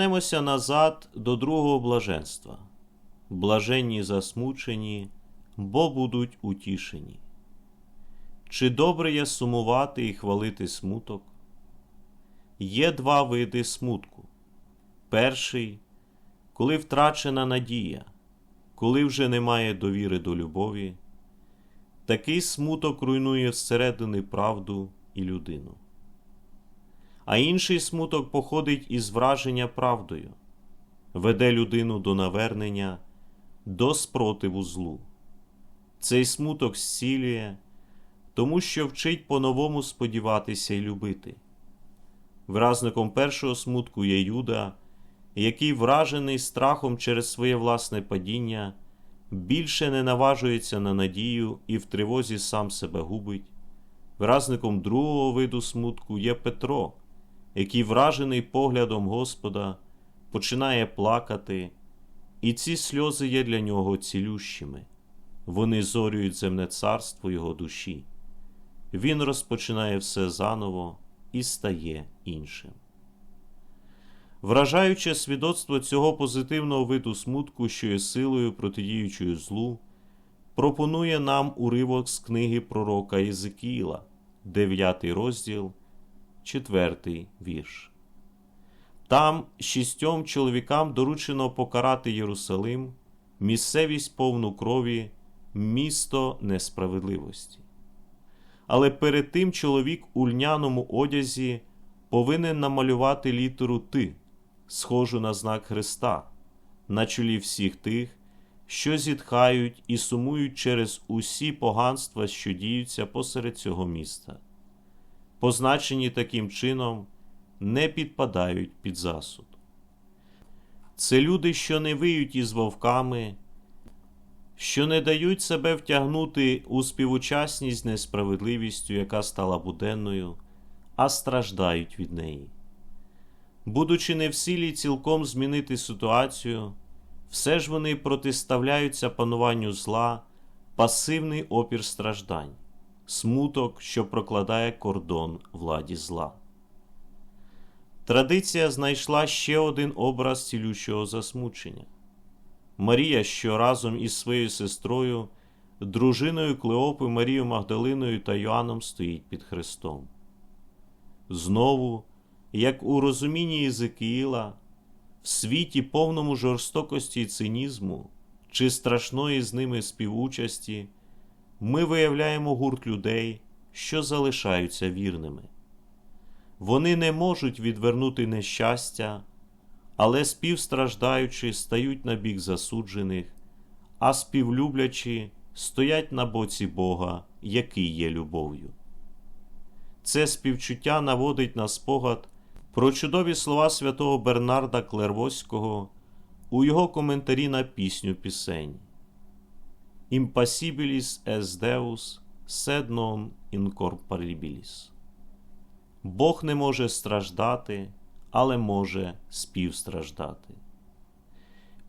Повернемося назад до другого блаженства. Блаженні засмучені, бо будуть утішені. Чи добре є сумувати і хвалити смуток? Є два види смутку. Перший, коли втрачена надія, коли вже немає довіри до любові, такий смуток руйнує зсередини правду і людину. А інший смуток походить із враження правдою, веде людину до навернення, до спротиву злу. Цей смуток зцілює, тому що вчить по-новому сподіватися і любити. Вразником першого смутку є Юда, який, вражений страхом через своє власне падіння, більше не наважується на надію і в тривозі сам себе губить. Вразником другого виду смутку є Петро, який, вражений поглядом Господа, починає плакати, і ці сльози є для нього цілющими. Вони зорюють земне царство його душі. Він розпочинає все заново і стає іншим. Вражаюче свідоцтво цього позитивного виду смутку, що є силою протидіючою злу, пропонує нам уривок з книги пророка Єзикіїла, 9 розділ, 4 вірш. Там шістьом чоловікам доручено покарати Єрусалим, місцевість повну крові, місто несправедливості. Але перед тим чоловік у льняному одязі повинен намалювати літеру Ти, схожу на знак Христа, на чолі всіх тих, що зітхають і сумують через усі поганства, що діються посеред цього міста. Позначені таким чином не підпадають під засуд. Це люди, що не виють із вовками, що не дають себе втягнути у співучасність несправедливістю, яка стала буденною, а страждають від неї. Будучи не в силі цілком змінити ситуацію, все ж вони протиставляються пануванню зла, пасивний опір страждань, смуток, що прокладає кордон владі зла. Традиція знайшла ще один образ цілющого засмучення. Марія, що разом із своєю сестрою, дружиною Клеопи Марією Магдалиною та Йоанном стоїть під Христом. Знову, як у розумінні Єзикіїла, в світі повному жорстокості і цинізму чи страшної з ними співучасті, ми виявляємо гурт людей, що залишаються вірними. Вони не можуть відвернути нещастя, але співстраждаючи, стають на бік засуджених, а співлюблячи, стоять на боці Бога, який є любов'ю. Це співчуття наводить на спогад про чудові слова святого Бернарда Клервоського у його коментарі на пісню пісень Impassibilis es Deus, sed non incorporibilis. Бог не може страждати, але може співстраждати.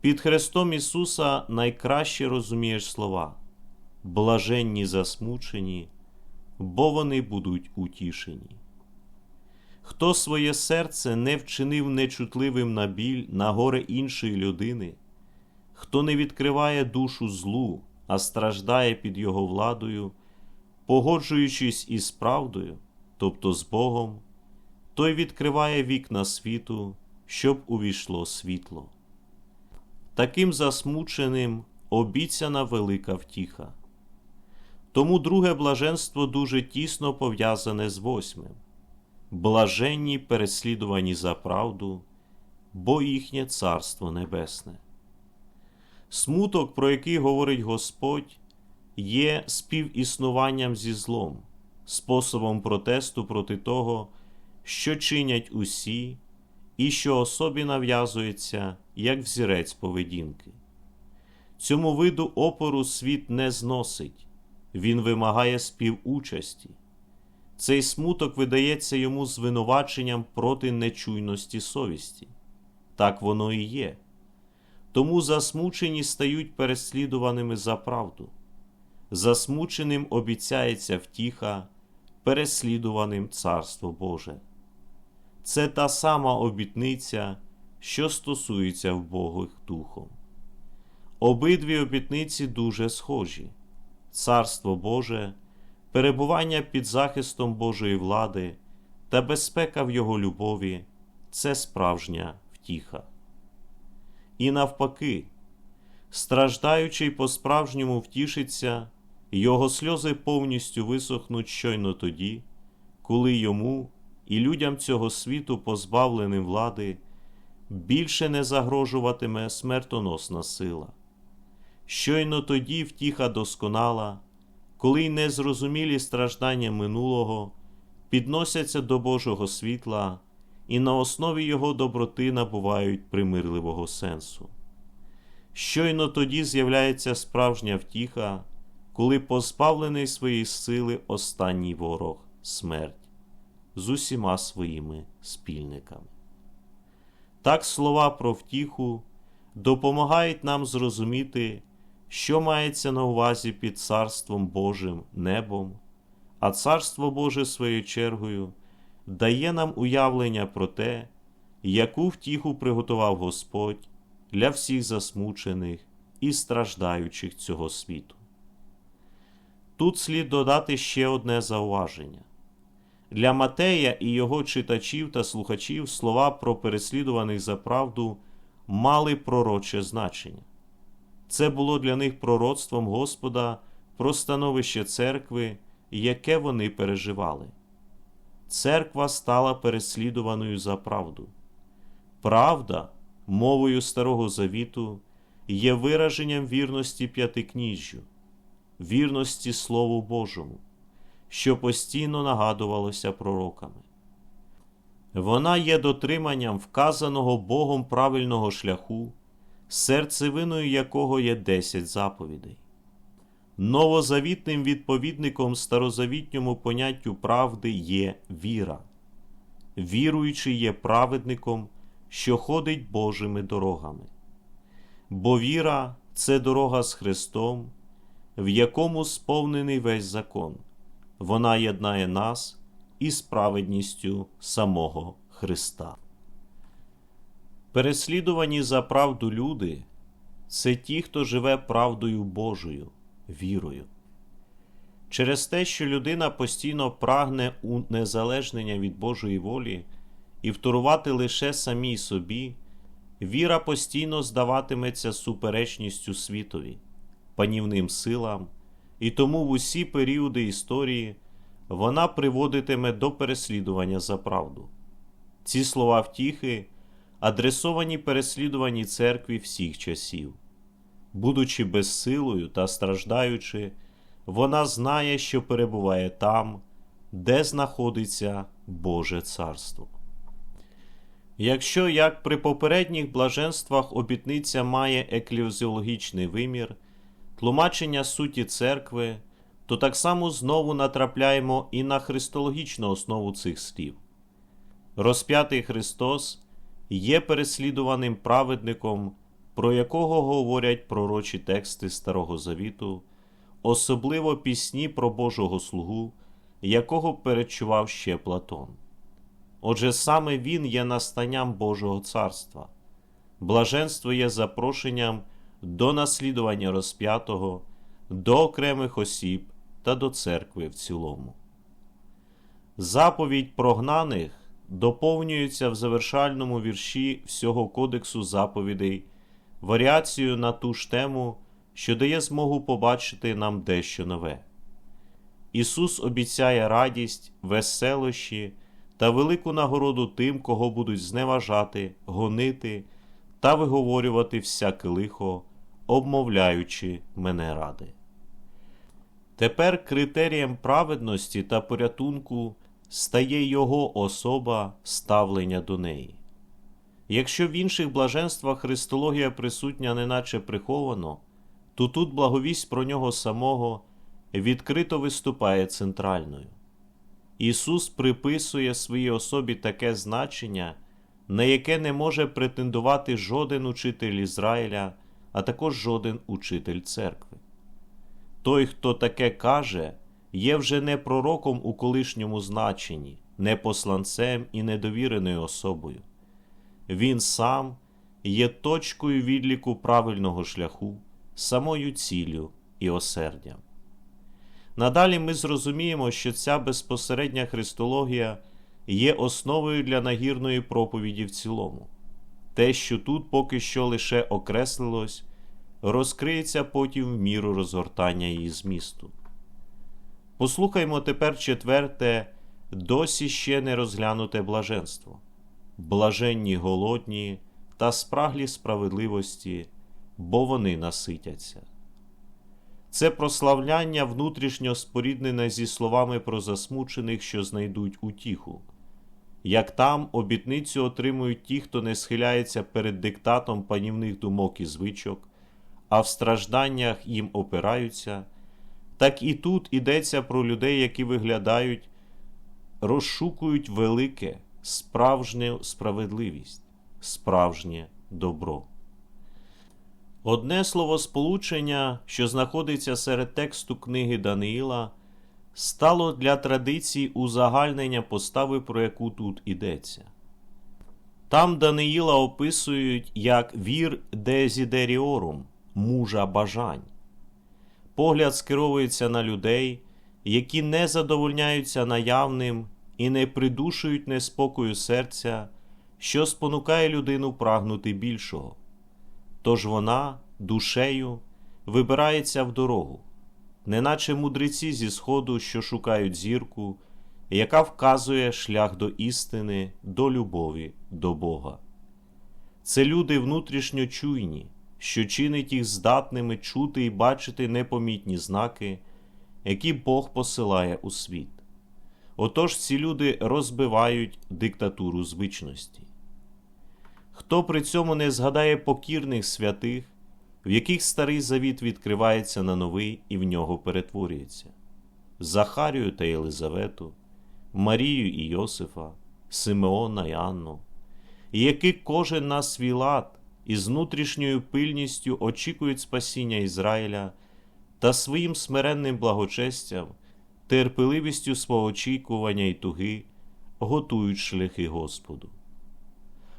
Під Христом Ісуса найкраще розумієш слова блаженні засмучені, бо вони будуть утішені. Хто своє серце не вчинив нечутливим на біль, на горе іншої людини, хто не відкриває душу злу, а страждає під його владою, погоджуючись із правдою, тобто з Богом, той відкриває вікна світу, щоб увійшло світло. Таким засмученим обіцяна велика втіха. Тому друге блаженство дуже тісно пов'язане з восьмим блаженні переслідувані за правду, бо їхнє Царство Небесне. Смуток, про який говорить Господь, є співіснуванням зі злом, способом протесту проти того, що чинять усі, і що особі нав'язується як взірець поведінки. Цьому виду опору світ не зносить, він вимагає співучасті. Цей смуток видається йому звинуваченням проти нечуйності совісті. Так воно і є. Тому засмучені стають переслідуваними за правду. Засмученим обіцяється втіха, переслідуваним Царство Боже. Це та сама обітниця, що стосуються вбогих духом. Обидві обітниці дуже схожі: Царство Боже, перебування під захистом Божої влади та безпека в Його любові це справжня втіха. І навпаки, страждаючий по-справжньому втішиться, його сльози повністю висохнуть щойно тоді, коли йому і людям цього світу, позбавленим влади, більше не загрожуватиме смертоносна сила. Щойно тоді втіха досконала, коли й незрозумілі страждання минулого підносяться до Божого світла і на основі його доброти набувають примирливого сенсу. Щойно тоді з'являється справжня втіха, коли позбавлений своєї сили останній ворог смерть з усіма своїми спільниками. Так слова про втіху допомагають нам зрозуміти, що мається на увазі під Царством Божим небом, а Царство Боже своєю чергою дає нам уявлення про те, яку втіху приготував Господь для всіх засмучених і страждаючих цього світу. Тут слід додати ще одне зауваження. Для Матея і його читачів та слухачів слова про переслідуваних за правду мали пророче значення. Це було для них пророцтвом Господа про становище церкви, яке вони переживали. Церква стала переслідуваною за правду. Правда, мовою Старого Завіту, є вираженням вірності п'ятикніжжю, вірності Слову Божому, що постійно нагадувалося пророками. Вона є дотриманням вказаного Богом правильного шляху, серцевиною якого є десять заповідей. Новозавітним відповідником старозавітньому поняттю правди є віра. Віруючий є праведником, що ходить Божими дорогами. Бо віра це дорога з Христом, в якому сповнений весь закон. Вона єднає нас із праведністю самого Христа. Переслідувані за правду люди це ті, хто живе правдою Божою, вірою. Через те, що людина постійно прагне унезалежнення від Божої волі і вторувати лише самій собі, віра постійно здаватиметься суперечністю світові, панівним силам, і тому в усі періоди історії вона приводитиме до переслідування за правду. Ці слова втіхи адресовані переслідуваній церкві всіх часів. Будучи безсилою та страждаючи, вона знає, що перебуває там, де знаходиться Боже Царство. Якщо, як при попередніх блаженствах обітниця має еклезіологічний вимір, тлумачення суті церкви, то так само знову натрапляємо і на христологічну основу цих слів. Розп'ятий Христос є переслідуваним праведником, про якого говорять пророчі тексти Старого Завіту, особливо пісні про Божого слугу, якого перечував ще Платон. Отже, саме Він є настанням Божого царства, блаженство є запрошенням до наслідування розп'ятого, до окремих осіб та до церкви в цілому. Заповідь прогнаних доповнюється в завершальному вірші всього Кодексу заповідей варіацією на ту ж тему, що дає змогу побачити нам дещо нове. Ісус обіцяє радість, веселощі та велику нагороду тим, кого будуть зневажати, гонити та виговорювати всяке лихо, обмовляючи мене ради. Тепер критерієм праведності та порятунку стає Його особа ставлення до неї. Якщо в інших блаженствах Христологія присутня неначе приховано, то тут благовість про нього самого відкрито виступає центральною. Ісус приписує своїй особі таке значення, на яке не може претендувати жоден учитель Ізраїля, а також жоден учитель церкви. Той, хто таке каже, є вже не пророком у колишньому значенні, не посланцем і недовіреною особою. Він сам є точкою відліку правильного шляху, самою ціллю і осердям. Надалі ми зрозуміємо, що ця безпосередня христологія є основою для нагірної проповіді в цілому. Те, що тут поки що лише окреслилось, розкриється потім в міру розгортання її змісту. Послухаймо тепер четверте, досі ще не розглянуте блаженство, блаженні голодні та спраглі справедливості, бо вони наситяться. Це прославляння внутрішньо споріднене зі словами про засмучених, що знайдуть утіху. Як там обітницю отримують ті, хто не схиляється перед диктатом панівних думок і звичок, а в стражданнях їм опираються, так і тут йдеться про людей, які виглядають, розшукують велике, справжню справедливість, справжнє добро. Одне словосполучення, що знаходиться серед тексту книги Даниїла, стало для традиції узагальнення постави, про яку тут йдеться. Там Даниїла описують як вір дезідеріорум, мужа бажань. Погляд скеровується на людей, які не задовольняються наявним і не придушують неспокою серця, що спонукає людину прагнути більшого. Тож вона душею вибирається в дорогу, неначе мудреці зі сходу, що шукають зірку, яка вказує шлях до істини, до любові, до Бога. Це люди внутрішньо чуйні, що чинить їх здатними чути і бачити непомітні знаки, які Бог посилає у світ. Отож ці люди розбивають диктатуру звичності. Хто при цьому не згадає покірних святих, в яких старий завіт відкривається на новий і в нього перетворюється, Захарію та Єлизавету, Марію і Йосифа, Симеона і Анну, і які кожен на свій лад із внутрішньою пильністю очікують спасіння Ізраїля та своїм смиренним благочестям, терпеливістю свого очікування і туги готують шляхи Господу.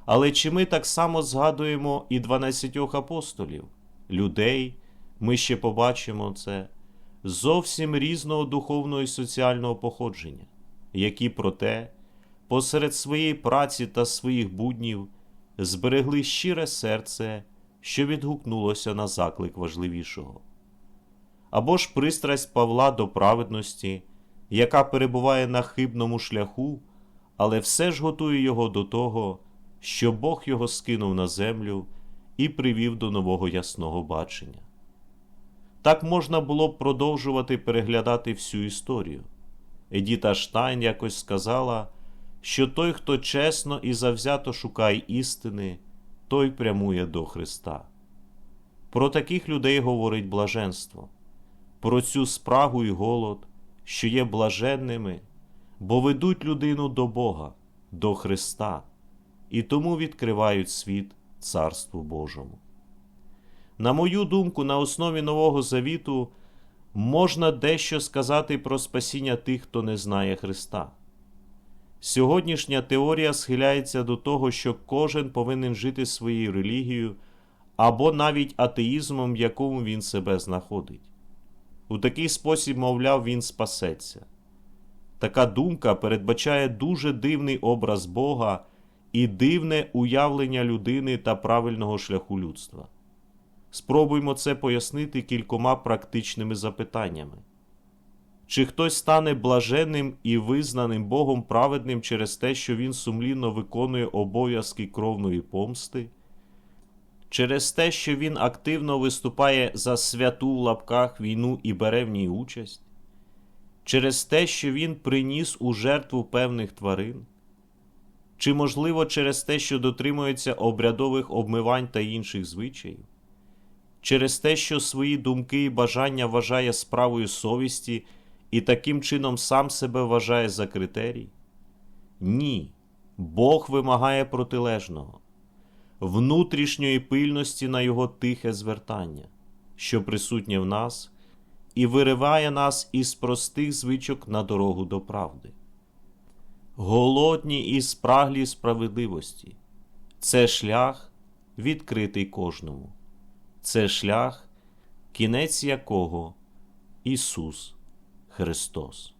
Але чи ми так само згадуємо і дванадцятьох апостолів, людей, ми ще побачимо це, зовсім різного духовного і соціального походження, які проте, посеред своєї праці та своїх буднів зберегли щире серце, що відгукнулося на заклик важливішого. Або ж пристрасть Павла до праведності, яка перебуває на хибному шляху, але все ж готує його до того що Бог його скинув на землю і привів до нового ясного бачення. Так можна було б продовжувати переглядати всю історію. Едіта Штайн якось сказала, що той, хто чесно і завзято шукає істини, той прямує до Христа. Про таких людей говорить блаженство, про цю спрагу і голод, що є блаженними, бо ведуть людину до Бога, до Христа і тому відкривають світ Царству Божому. На мою думку, на основі Нового Завіту можна дещо сказати про спасіння тих, хто не знає Христа. Сьогоднішня теорія схиляється до того, що кожен повинен жити своєю релігією або навіть атеїзмом, в якому він себе знаходить. У такий спосіб, мовляв, він спасеться. Така думка передбачає дуже дивний образ Бога і дивне уявлення людини та правильного шляху людства. Спробуймо це пояснити кількома практичними запитаннями. Чи хтось стане блаженним і визнаним Богом праведним через те, що він сумлінно виконує обов'язки кровної помсти, через те, що він активно виступає за святу в лапках війну і бере в ній участь, через те, що він приніс у жертву певних тварин, чи, можливо, через те, що дотримується обрядових обмивань та інших звичаїв, через те, що свої думки і бажання вважає справою совісті і таким чином сам себе вважає за критерій? Ні, Бог вимагає протилежного, внутрішньої пильності на його тихе звертання, що присутнє в нас, і вириває нас із простих звичок на дорогу до правди голодні і спраглі справедливості. Це шлях відкритий кожному. Це шлях, кінець якого Ісус Христос.